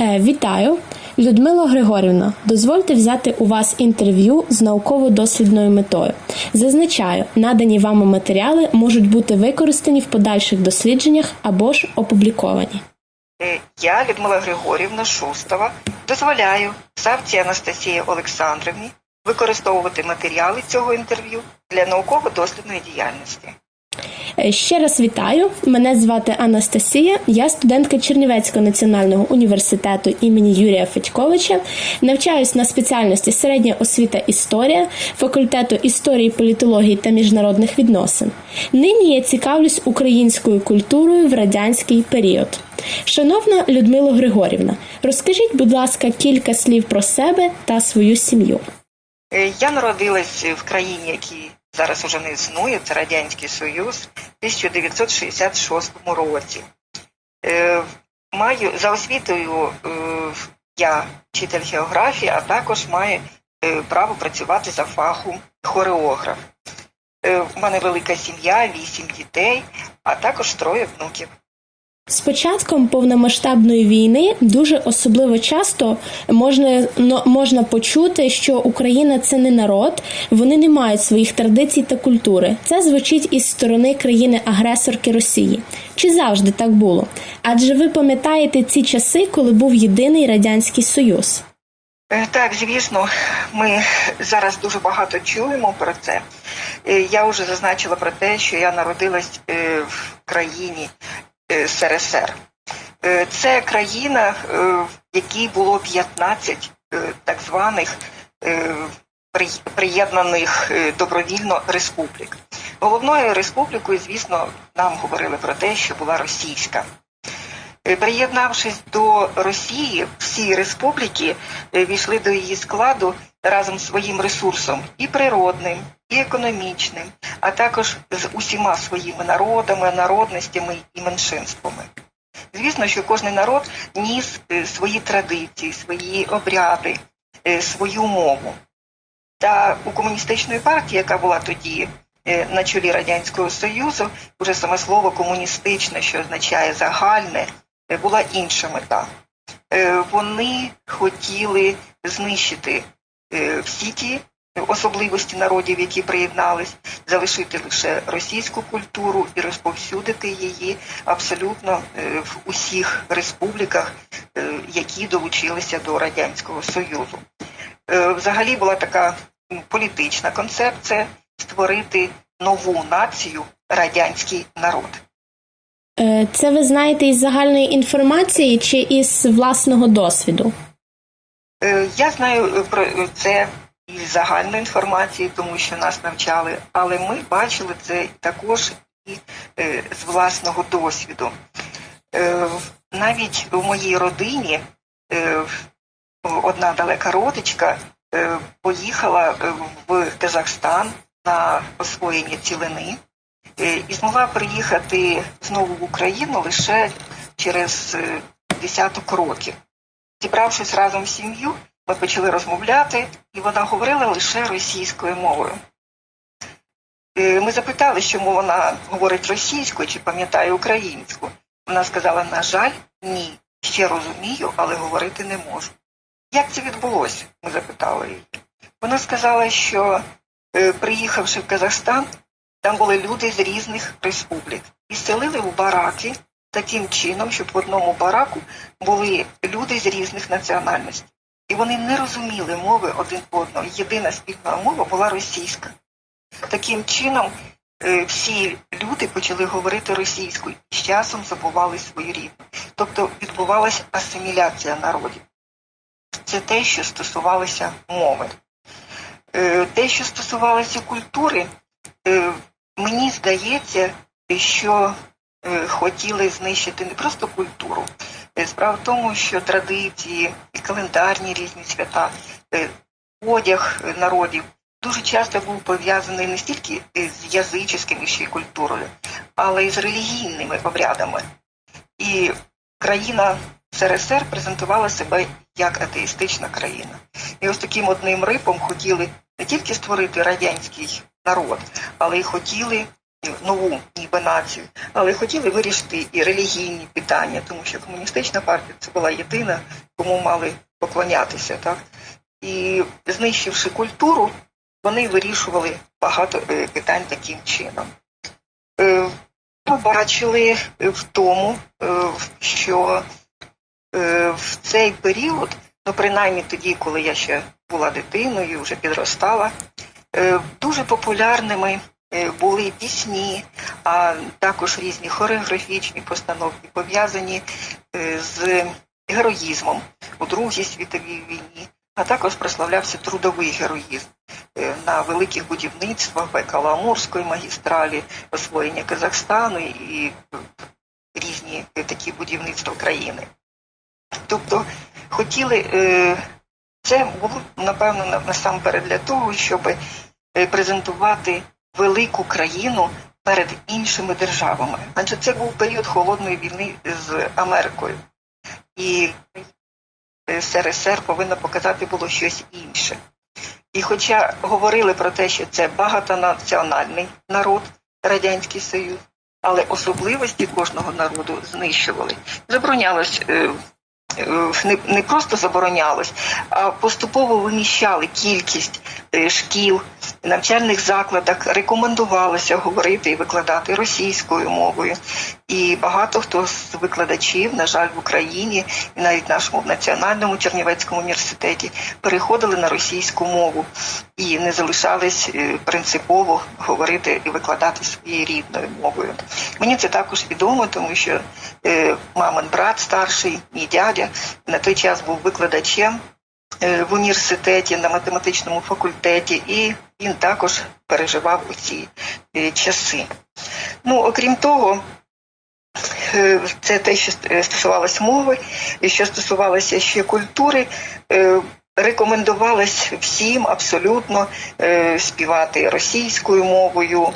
Е, Вітаю, Людмила Григорівна. Дозвольте взяти у вас інтерв'ю з науково-дослідною метою. Зазначаю, надані вами матеріали можуть бути використані в подальших дослідженнях або ж опубліковані. Е, Я, Людмила Григорівна Шустова, дозволяю Савці Анастасії Олександрівні використовувати матеріали цього інтерв'ю для науково-дослідної діяльності. Е, Ще раз вітаю. Мене звати Анастасія. Я студентка Чернівецького національного університету імені Юрія Федьковича. Навчаюсь на спеціальності середня освіта історія факультету історії, політології та міжнародних відносин. Нині я цікавлюсь українською культурою в радянський період. Шановна Людмила Григорівна, розкажіть, будь ласка, кілька слів про себе та свою сім'ю. Е, Я народилась в країні, якій зараз уже не існує, це Радянський Союз, в 1966 році. Е, Маю за освітою е, я вчитель географії, а також маю е, право працювати за фахом хореограф. Е, У мене велика сім'я, вісім дітей, а також троє внуків. З початком повномасштабної війни дуже особливо часто можна, но- можна почути, що Україна це не народ, вони не мають своїх традицій та культури. Це звучить із сторони країни-агресорки Росії. Чи завжди так було? Адже ви пам'ятаєте ці часи, коли був єдиний радянський союз. Е, Так, звісно, ми зараз дуже багато чуємо про це. Е, Я вже зазначила про те, що я народилась е, в країні СРСР. Е, Це країна, е, в якій було 15 е, так званих е, приєднаних е, добровільно республік. Головною республікою, звісно, нам говорили про те, що була російська. Е, Приєднавшись до Росії, всі республіки е, війшли до її складу разом з своїм ресурсом і природним, і економічним, а також з усіма своїми народами, народностями і меншинствами. Звісно, що кожен народ ніс е, свої традиції, свої обряди, е, свою мову. Та у комуністичної партії, яка була тоді е, на чолі Радянського Союзу, вже саме слово комуністичне, що означає загальне, була інша мета. Вони хотіли знищити всі ті особливості народів, які приєднались, залишити лише російську культуру і розповсюдити її абсолютно е, в усіх республіках, е, які долучилися до Радянського Союзу. Е, Взагалі була така політична концепція створити нову націю радянський народ. Це ви знаєте із загальної інформації чи із власного досвіду? Я знаю про це із загальної інформації, тому що нас навчали, але ми бачили це також і е, з власного досвіду. Е, Навіть у моїй родині е, одна далека родичка поїхала в Казахстан на освоєння цілини і змогла приїхати знову в Україну лише через десяток років. Зібравшись разом з сім'ю, ми почали розмовляти, і вона говорила лише російською мовою. Е, Ми запитали, чому вона говорить російською чи пам'ятає українську. Вона сказала: на жаль, ні, ще розумію, але говорити не можу. Як це відбулося? Ми запитали її. Вона сказала, що е, приїхавши в Казахстан, там були люди з різних республік і селили в бараки таким чином, щоб в одному бараку були люди з різних національностей. І вони не розуміли мови один одного. Єдина спільна мова була російська. Таким чином, е, всі люди почали говорити російською і з часом забували свою рідну. Тобто відбувалася асиміляція народів. Це те, що стосувалося мови. Е, Те, що стосувалося культури, е, мені здається, що хотіли знищити не просто культуру. Е, Справа в тому, що традиції і календарні різні свята, е, одяг е, народів дуже часто був пов'язаний не стільки е, з язичською ще й культурою, але й з релігійними обрядами. І країна СРСР презентувала себе як атеїстична країна. І ось таким одним рипом хотіли не тільки створити радянський народ, але й хотіли нову ніби націю, але хотіли вирішити і релігійні питання, тому що комуністична партія це була єдина, кому мали поклонятися. Так? І знищивши культуру, вони вирішували багато е, питань таким чином. Е, Ми бачили в тому, е, що е, в цей період, ну принаймні тоді, коли я ще була дитиною, вже підростала, е, дуже популярними е, були пісні, а також різні хореографічні постановки, пов'язані е, з героїзмом у Другій світовій війні, а також прославлявся трудовий героїзм е, на великих будівництвах Байкало-Амурської магістралі, освоєння Казахстану і е, різні е, такі будівництва країни. Тобто хотіли, е, це було напевно насамперед для того, щоб е, презентувати велику країну перед іншими державами. Адже це був період холодної війни з Америкою. І СРСР повинна показати було щось інше. І хоча говорили про те, що це багатонаціональний народ, Радянський Союз, але особливості кожного народу знищували. Заборонялось е, не, не просто заборонялось, а поступово виміщали кількість е, шкіл, навчальних закладах, рекомендувалося говорити і викладати російською мовою. І багато хто з викладачів, на жаль, в Україні і навіть нашому національному Чернівецькому університеті переходили на російську мову і не залишались е, принципово говорити і викладати своєю рідною мовою. Мені це також відомо, тому що е, мамин брат старший, мій дядя на той час був викладачем е, в університеті на математичному факультеті, і він також переживав у ці часи. Ну, окрім того, це те, що е, стосувалося мови, і що стосувалося ще культури. е, Рекомендувалось всім абсолютно е, співати російською мовою,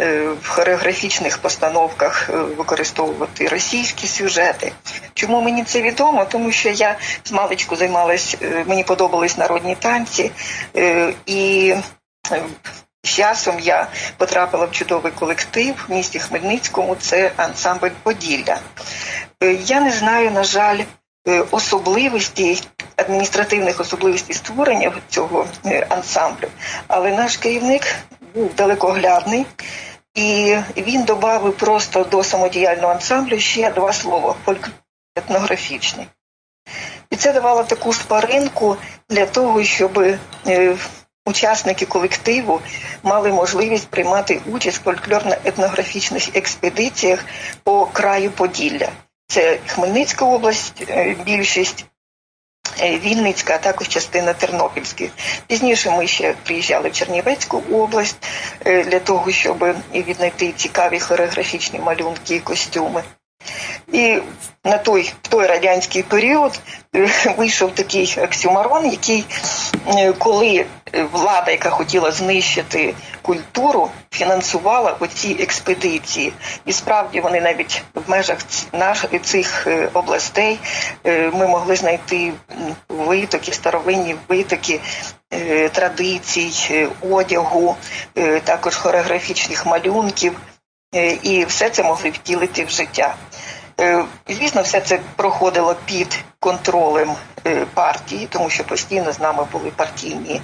е, в хореографічних постановках е, використовувати російські сюжети. Чому мені це відомо? Тому що я з маличку займалась, е, мені подобались народні танці, е, і е, з часом я потрапила в чудовий колектив в місті Хмельницькому. Це ансамбль Поділля. Е, Я не знаю, на жаль, е, особливості, адміністративних особливостей створення цього е, ансамблю, але наш керівник був далекоглядний. І він додав просто до самодіяльного ансамблю ще два слова етнографічний. І це давало таку шпаринку для того, щоб учасники колективу мали можливість приймати участь в фольклорно-етнографічних експедиціях по краю Поділля. Це Хмельницька область, е, більшість. е, Вінницька, а також частина Тернопільської. Пізніше ми ще приїжджали в Чернівецьку область е, для того, щоб віднайти цікаві хореографічні малюнки і костюми. І на той, в той радянський період вийшов такий оксюмарон, який, коли влада, яка хотіла знищити культуру, фінансувала оці експедиції. І справді вони навіть в межах ц- наш, цих е, областей е, ми могли знайти витоки, старовинні витоки е, традицій, одягу, також хореографічних малюнків. І все це могли втілити в життя. Звісно, все це проходило під контролем партії, тому що постійно з нами були партійні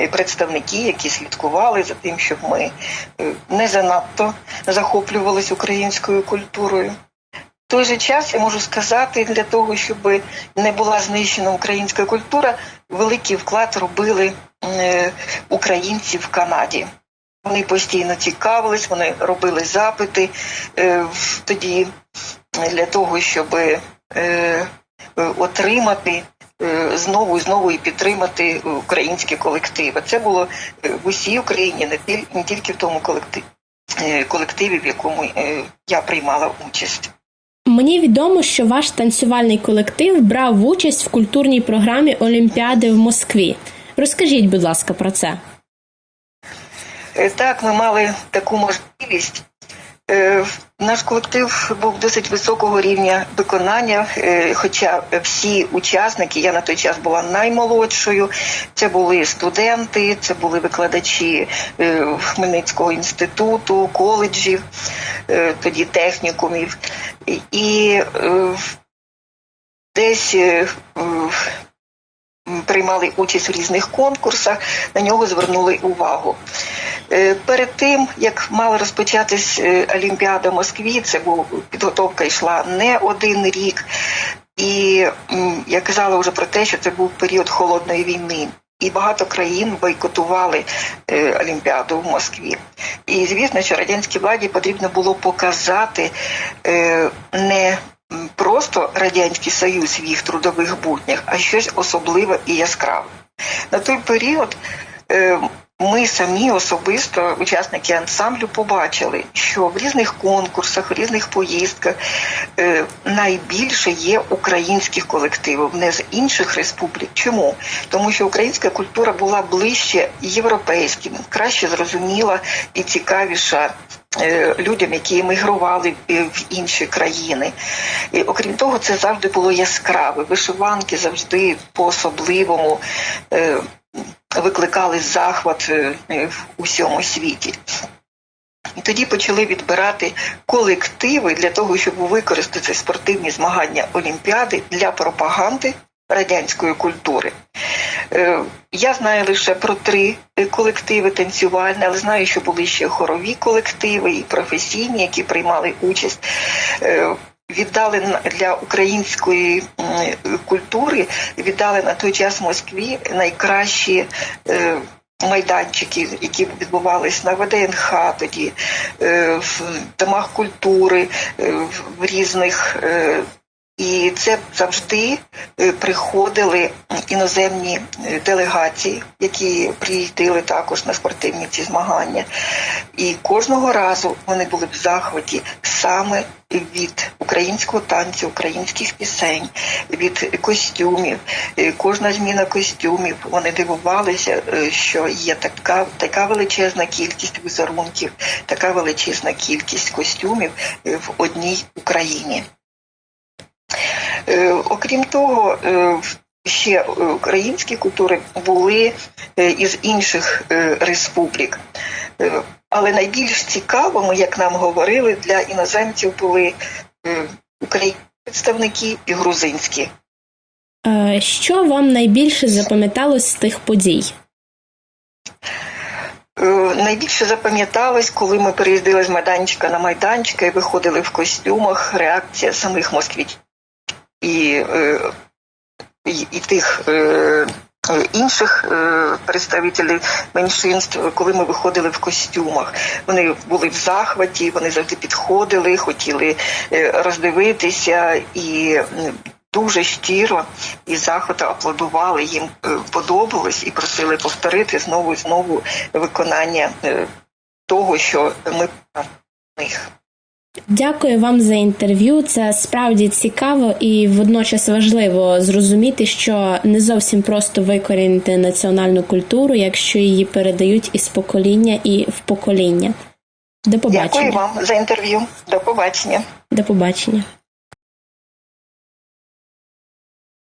е, представники, які слідкували за тим, щоб ми е, не занадто захоплювалися українською культурою. В той же час я можу сказати, для того, щоб не була знищена українська культура, великий вклад робили е, українці в Канаді. Вони постійно цікавились, вони робили запити е, тоді для того, щоб е, е, отримати е, знову і знову і підтримати українські колективи. Це було е, в усій Україні, не, тільки в тому колективі, в якому е, я приймала участь. Мені відомо, що ваш танцювальний колектив брав участь в культурній програмі Олімпіади в Москві. Розкажіть, будь ласка, про це. Е, Так, ми мали таку можливість Е, Наш колектив був досить високого рівня виконання, е, хоча всі учасники, я на той час була наймолодшою. Це були студенти, це були викладачі е, Хмельницького інституту, коледжів, е, тоді технікумів. І- е, десь е, приймали участь в різних конкурсах, на нього звернули увагу. Е, Перед тим, як мала розпочатись е, Олімпіада в Москві, це був підготовка йшла не один рік. І я казала вже про те, що це був період холодної війни. І багато країн бойкотували е, Олімпіаду в Москві. І звісно, що радянській владі потрібно було показати е, не просто Радянський Союз в їх трудових буднях, а щось особливе і яскраве. На той період е, ми самі особисто, учасники ансамблю, побачили, що в різних конкурсах, в різних поїздках е, найбільше є українських колективів, не з інших республік. Чому? Тому що українська культура була ближче європейським, краще зрозуміла і цікавіша. е, Людям, які емігрували е, в інші країни, і окрім того, це завжди було яскраве. Вишиванки завжди по-особливому е, викликали захват е, в усьому світі. І тоді почали відбирати колективи для того, щоб використати спортивні змагання Олімпіади для пропаганди радянської культури. Е, Я знаю лише про три е, колективи танцювальні, але знаю, що були ще хорові колективи і професійні, які приймали участь. Віддали для української культури, віддали на той час Москві найкращі е, майданчики, які відбувалися на ВДНХ тоді, е, в домах культури, е, в різних. І це завжди е, приходили іноземні е, делегації, які приїздили також на спортивні ці змагання. І кожного разу вони були в захваті саме від українського танцю, українських пісень, від костюмів. Е, Кожна зміна костюмів. Вони дивувалися, що є така, така величезна кількість візерунків, така величезна кількість костюмів в одній Україні. Е, Окрім того, е, ще е, українські культури були із інших республік. Але найбільш цікавими, як нам говорили, для іноземців були українські представники і грузинські. Що вам найбільше запам'яталось з тих подій? Найбільше запам'яталось, коли ми переїздили з майданчика на майданчик і виходили в костюмах, реакція самих москвітів і, е, і, і тих е, інших е, представителів меншинств, коли ми виходили в костюмах. Вони були в захваті, вони завжди підходили, хотіли роздивитися і. Дуже щиро і захвата аплодували, їм подобалось і просили повторити знову і знову виконання того, що ми в них. Дякую вам за інтерв'ю. Це справді цікаво і водночас важливо зрозуміти, що не зовсім просто викорінити національну культуру, якщо її передають із покоління і в покоління. До побачення. Дякую вам за інтерв'ю. До побачення. До побачення.